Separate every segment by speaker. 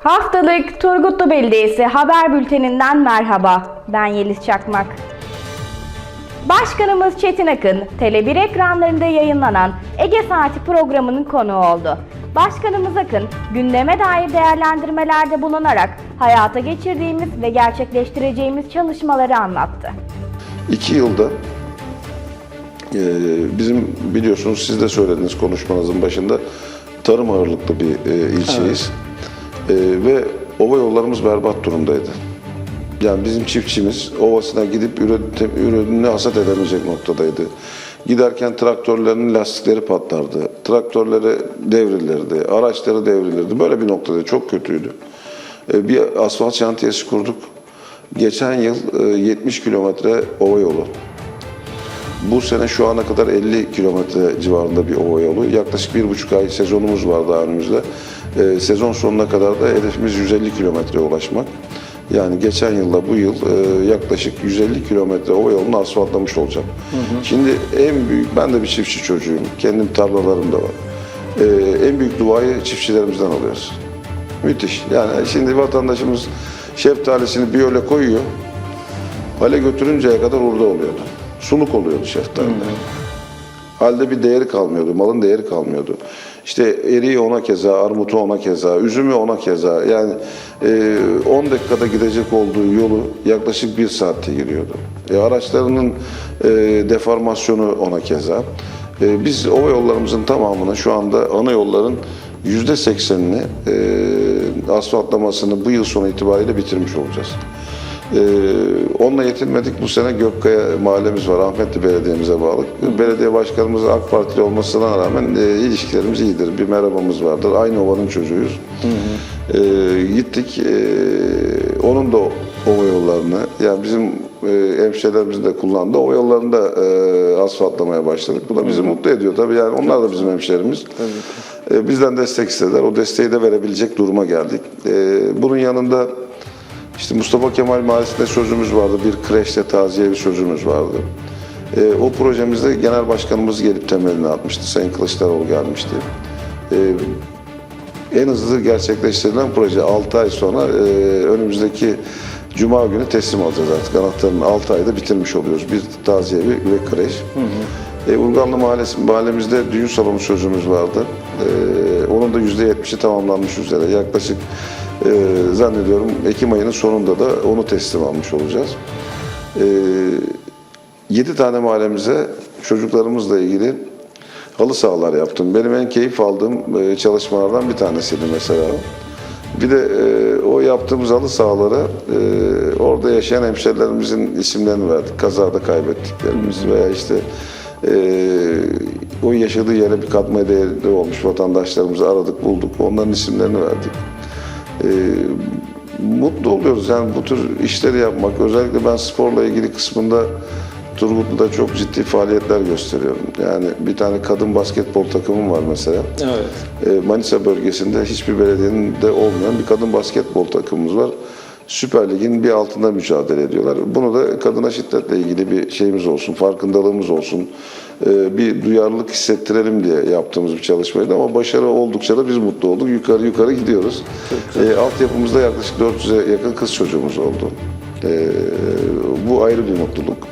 Speaker 1: Haftalık Turgutlu Belediyesi haber bülteninden merhaba. Ben Yeliz Çakmak. Başkanımız Çetin Akın, Tele1 ekranlarında yayınlanan Ege Saati programının konuğu oldu. Başkanımız Akın, gündeme dair değerlendirmelerde bulunarak hayata geçirdiğimiz ve gerçekleştireceğimiz çalışmaları anlattı.
Speaker 2: İki yılda e, bizim biliyorsunuz siz de söylediniz konuşmanızın başında tarım ağırlıklı bir e, ilçeyiz. E, ve ova yollarımız berbat durumdaydı. Yani bizim çiftçimiz ovasına gidip ürününü hasat edemeyecek noktadaydı. Giderken traktörlerin lastikleri patlardı. Traktörleri devrilirdi, araçları devrilirdi. Böyle bir noktada çok kötüydü. E, Bir asfalt şantiyesi kurduk. Geçen yıl e, 70 kilometre ova yolu. Bu sene şu ana kadar 50 kilometre civarında bir ova yolu. Yaklaşık bir buçuk ay sezonumuz var daha önümüzde. E, sezon sonuna kadar da hedefimiz 150 kilometreye ulaşmak. Yani geçen yılla bu yıl e, yaklaşık 150 kilometre ova yolunu asfaltlamış olacağım. Şimdi en büyük, ben de bir çiftçi çocuğuyum. Kendim tarlalarım da var. E, en büyük duayı çiftçilerimizden alıyoruz. Müthiş. Yani şimdi vatandaşımız şeftalisini bir öyle koyuyor. Hale götürünceye kadar orada oluyordu. Suluk oluyordu şeftali. Halde bir değeri kalmıyordu, malın değeri kalmıyordu. İşte eriği ona keza, armutu ona keza, üzümü ona keza. Yani e, 10 dakikada gidecek olduğu yolu yaklaşık bir saatte giriyordu. E, araçlarının e, deformasyonu ona keza. E, biz ova yollarımızın tamamını şu anda ana yolların yüzde seksenini e, asfaltlamasını bu yıl sonu itibariyle bitirmiş olacağız. Ee, onunla yetinmedik. Bu sene Gökkaya mahallemiz var. Ahmetli Belediye'mize bağlı. Belediye başkanımız AK Partili olmasına rağmen e, ilişkilerimiz iyidir. Bir merhabamız vardır. Aynı ovanın çocuğuyuz. Ee, gittik. e, onun da ova yollarını, yani bizim e, hemşehrilerimizin de kullandığı ova yollarını da e, asfaltlamaya başladık. Bu da bizi mutlu ediyor tabii. Yani onlar da bizim hemşehrimiz. E, bizden destek istediler. O desteği de verebilecek duruma geldik. E, bunun yanında işte Mustafa Kemal Mahallesi'nde sözümüz vardı. Bir kreşte taziye bir sözümüz vardı. Ee, o projemizde genel başkanımız gelip temelini atmıştı. Sayın Kılıçdaroğlu gelmişti. Ee, en hızlı gerçekleştirilen proje 6 ay sonra e, önümüzdeki Cuma günü teslim alacağız artık. Anahtarını 6 ayda bitirmiş oluyoruz. Bir taziye ve kreş. E, Urganlı Mahallesi, mahallemizde düğün salonu sözümüz vardı. E, onun da %70'i tamamlanmış üzere. Yaklaşık e, zannediyorum Ekim ayının sonunda da onu teslim almış olacağız. E, 7 tane mahallemize çocuklarımızla ilgili halı sahalar yaptım. Benim en keyif aldığım e, çalışmalardan bir tanesiydi mesela. Bir de e, o yaptığımız halı sahalara e, orada yaşayan hemşerilerimizin isimlerini verdik. Kazada kaybettiklerimiz veya işte e, o yaşadığı yere bir katma değeri olmuş vatandaşlarımızı aradık, bulduk. Onların isimlerini verdik. E, mutlu oluyoruz yani bu tür işleri yapmak. Özellikle ben sporla ilgili kısmında Turgutlu'da çok ciddi faaliyetler gösteriyorum. Yani bir tane kadın basketbol takımım var mesela.
Speaker 3: Evet.
Speaker 2: E, Manisa bölgesinde hiçbir belediyenin de olmayan bir kadın basketbol takımımız var. Süper Lig'in bir altında mücadele ediyorlar. Bunu da kadına şiddetle ilgili bir şeyimiz olsun, farkındalığımız olsun, e, bir duyarlılık hissettirelim diye yaptığımız bir çalışmaydı. Ama başarı oldukça da biz mutlu olduk. Yukarı yukarı gidiyoruz. E, altyapımızda yaklaşık 400'e yakın kız çocuğumuz oldu. E, bu ayrı bir mutluluk.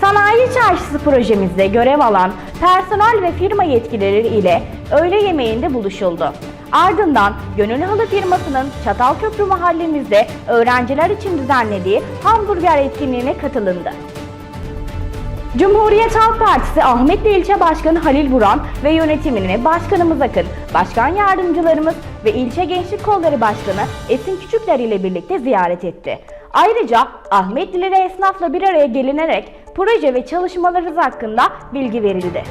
Speaker 1: Sanayi Çarşısı projemizde görev alan personel ve firma yetkilileri ile öğle yemeğinde buluşuldu. Ardından Gönül Halı firmasının Çatalköprü mahallemizde öğrenciler için düzenlediği hamburger etkinliğine katılındı. Cumhuriyet Halk Partisi Ahmetli İlçe Başkanı Halil Buran ve yönetimini Başkanımız Akın, Başkan Yardımcılarımız ve İlçe Gençlik Kolları Başkanı Esin Küçükler ile birlikte ziyaret etti. Ayrıca Ahmetlilere esnafla bir araya gelinerek proje ve çalışmalarımız hakkında bilgi verildi.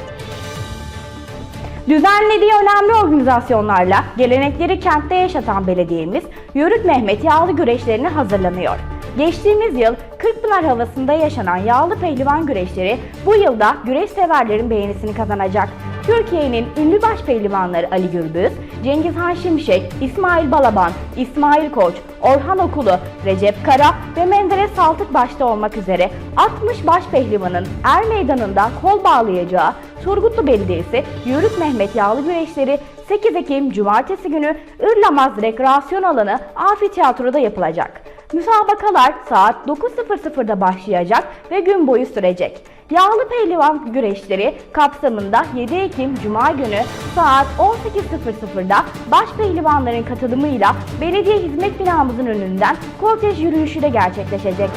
Speaker 1: Düzenlediği önemli organizasyonlarla gelenekleri kentte yaşatan belediyemiz Yörük Mehmet Yağlı güreşlerine hazırlanıyor. Geçtiğimiz yıl Kırkpınar havasında yaşanan yağlı pehlivan güreşleri bu yılda güreş severlerin beğenisini kazanacak. Türkiye'nin ünlü baş pehlivanları Ali Gürbüz, Cengizhan Şimşek, İsmail Balaban, İsmail Koç, Orhan Okulu, Recep Kara ve Menderes Saltık başta olmak üzere 60 baş pehlivanın er meydanında kol bağlayacağı Turgutlu Belediyesi Yörük Mehmet Yağlı Güreşleri 8 Ekim Cumartesi günü Irlamaz Rekreasyon Alanı Amfiteyatro'da yapılacak. Müsabakalar saat 9.00'da başlayacak ve gün boyu sürecek. Yağlı pehlivan güreşleri kapsamında 7 Ekim Cuma günü saat 18.00'da baş pehlivanların katılımıyla belediye hizmet binamızın önünden kortej yürüyüşü de gerçekleşecek.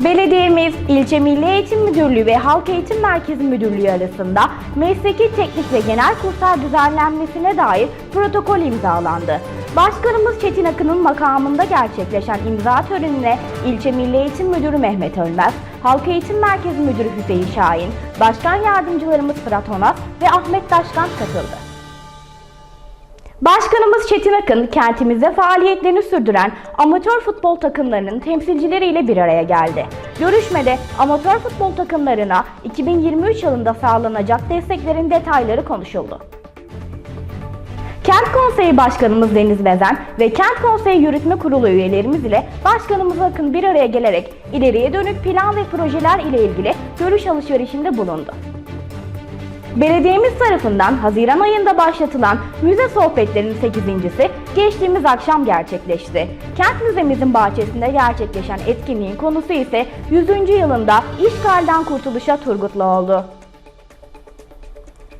Speaker 1: Belediyemiz, İlçe Milli Eğitim Müdürlüğü ve Halk Eğitim Merkezi Müdürlüğü arasında mesleki teknik ve genel kurslar düzenlenmesine dair protokol imzalandı. Başkanımız Çetin Akın'ın makamında gerçekleşen imza törenine İlçe Milli Eğitim Müdürü Mehmet Ölmez, Halk Eğitim Merkezi Müdürü Hüseyin Şahin, Başkan Yardımcılarımız Fırat Onat ve Ahmet Taşkan katıldı. Başkanımız Çetin Akın kentimizde faaliyetlerini sürdüren amatör futbol takımlarının temsilcileriyle bir araya geldi. Görüşmede amatör futbol takımlarına 2023 yılında sağlanacak desteklerin detayları konuşuldu. Kent Konseyi Başkanımız Deniz Bezen ve Kent Konseyi Yürütme Kurulu üyelerimiz ile Başkanımız Akın bir araya gelerek ileriye dönük plan ve projeler ile ilgili görüş alışverişinde bulundu. Belediyemiz tarafından Haziran ayında başlatılan müze sohbetlerinin 8.si geçtiğimiz akşam gerçekleşti. Kent müzemizin bahçesinde gerçekleşen etkinliğin konusu ise 100. yılında işgalden kurtuluşa Turgutlu oldu.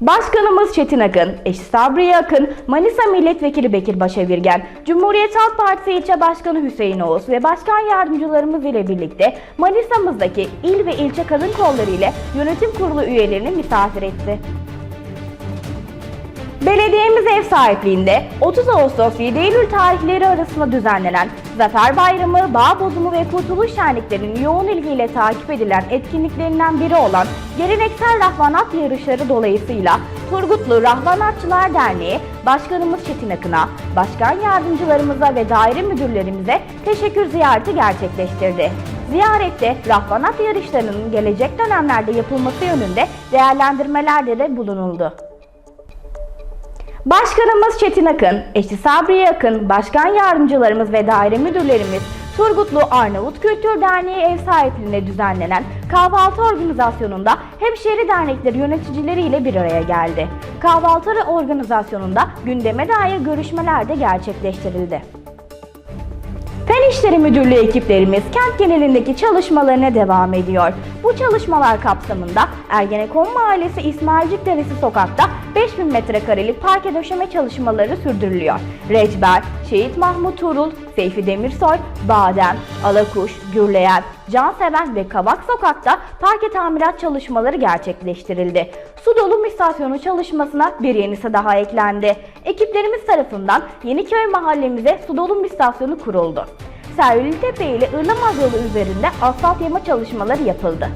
Speaker 1: Başkanımız Çetin Akın, eşi Sabriye Akın, Manisa Milletvekili Bekir Başevirgen, Cumhuriyet Halk Partisi İlçe Başkanı Hüseyin Oğuz ve başkan yardımcılarımız ile birlikte Manisa'mızdaki il ve ilçe kadın kolları ile yönetim kurulu üyelerini misafir etti. Belediyemiz ev sahipliğinde 30 Ağustos 7 Eylül tarihleri arasında düzenlenen Zafer Bayramı, Bağ Bozumu ve Kurtuluş Şenliklerinin yoğun ilgiyle takip edilen etkinliklerinden biri olan geleneksel rahvanat yarışları dolayısıyla Turgutlu Rahvanatçılar Derneği Başkanımız Çetin Akın'a, başkan yardımcılarımıza ve daire müdürlerimize teşekkür ziyareti gerçekleştirdi. Ziyarette rahvanat yarışlarının gelecek dönemlerde yapılması yönünde değerlendirmelerde de bulunuldu. Başkanımız Çetin Akın, eşi Sabriye Akın, başkan yardımcılarımız ve daire müdürlerimiz Turgutlu Arnavut Kültür Derneği ev sahipliğinde düzenlenen kahvaltı organizasyonunda hemşehri dernekleri yöneticileriyle bir araya geldi. Kahvaltı organizasyonunda gündeme dair görüşmeler de gerçekleştirildi. Fen İşleri Müdürlüğü ekiplerimiz kent genelindeki çalışmalarına devam ediyor. Bu çalışmalar kapsamında Ergenekon Mahallesi İsmailcik Deresi sokakta 5000 metrekarelik parke döşeme çalışmaları sürdürülüyor. Recber, Şehit Mahmut Tuğrul, Seyfi Demirsoy, Badem, Alakuş, Gürleyen, Canseven ve Kavak sokakta parke tamirat çalışmaları gerçekleştirildi. Su dolum istasyonu çalışmasına bir yenisi daha eklendi. Ekiplerimiz tarafından Yeniköy mahallemize su dolum istasyonu kuruldu. Servilitepe ile Irlamaz yolu üzerinde asfalt yama çalışmaları yapıldı.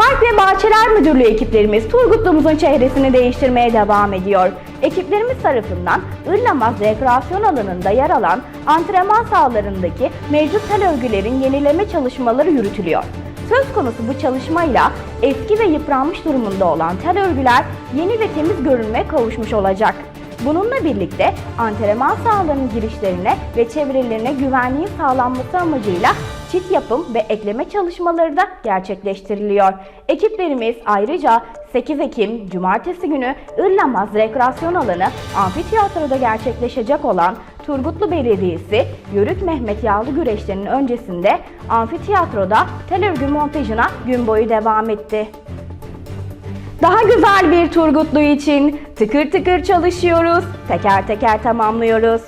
Speaker 1: Park ve Bahçeler Müdürlüğü ekiplerimiz Turgutlu'muzun çehresini değiştirmeye devam ediyor. Ekiplerimiz tarafından Irlamaz Rekreasyon Alanı'nda yer alan antrenman sahalarındaki mevcut tel örgülerin yenileme çalışmaları yürütülüyor. Söz konusu bu çalışmayla eski ve yıpranmış durumunda olan tel örgüler yeni ve temiz görünmeye kavuşmuş olacak. Bununla birlikte antrenman sahalarının girişlerine ve çevrelerine güvenliğin sağlanması amacıyla çit yapım ve ekleme çalışmaları da gerçekleştiriliyor. Ekiplerimiz ayrıca 8 Ekim Cumartesi günü Irlamaz Rekreasyon Alanı Amfiteyatro'da gerçekleşecek olan Turgutlu Belediyesi Yörük Mehmet Yağlı güreşlerinin öncesinde amfiteyatroda tel örgü montajına gün boyu devam etti. Daha güzel bir Turgutlu için tıkır tıkır çalışıyoruz, teker teker tamamlıyoruz.